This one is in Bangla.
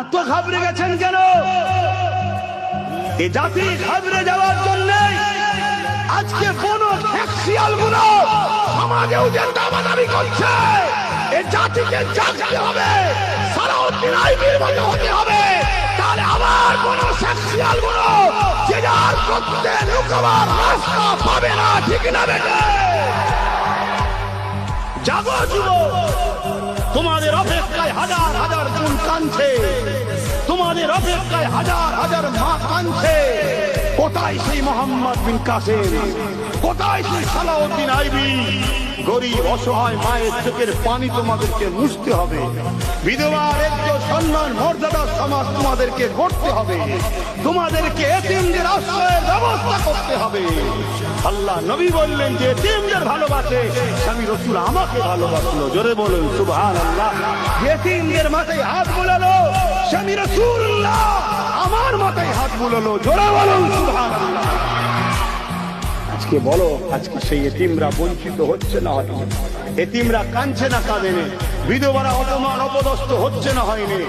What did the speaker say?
এত ঘাবড়ে গেছেন কেন? এ জাতি ঘাবড়ে যাওয়ার জন্য আজকে কোন শিয়ালগুলো সমাজেও যে দামাদামি করছে। এ জাতিকে জাগতে হবে সারাউদ্দিন আইবির মতো হতে হবে। তাহলে আবার কোন শিয়ালগুলো যে যার করতে লুকাবার রাস্তা পাবে না, ঠিক না বেটে? জাগো যুব তোমাদের অপেক্ষায় হাজার হাজার গুণ কাঁদছে। তোমাদের অপেক্ষায় হাজার হাজার মা কাঁদছে। কোথায় সেই মোহাম্মদ বিন কাসেম? কোথায় সেই সালাউদ্দিন আইবি? গরিব, অসহায় মায়ের চোখের পানি তোমাদেরকে মুছতে হবে। বিধবার একটু সম্মান, মর্যাদা সমাজ তোমাদেরকে করতে হবে। তোমাদেরকে এতিমদের করতে হবে। আল্লাহ নবী বললেন যে ভালোবাসে, স্বামী রসুল আমাকে ভালোবাসলো। জোরে বলুন সুবহান আল্লাহ মাথায় হাত বুলালো, স্বামী আমার মাথায় হাত বুলালো। জোরে বলুন আল্লাহ আজকে বলো, আজকে সেই এতিমরা বঞ্চিত হচ্ছে না হয়নি? এতিমরা কাঁদছে না কাঁদেনি? বিধবারা অপমান, অপদস্থ হচ্ছে না হয়নি?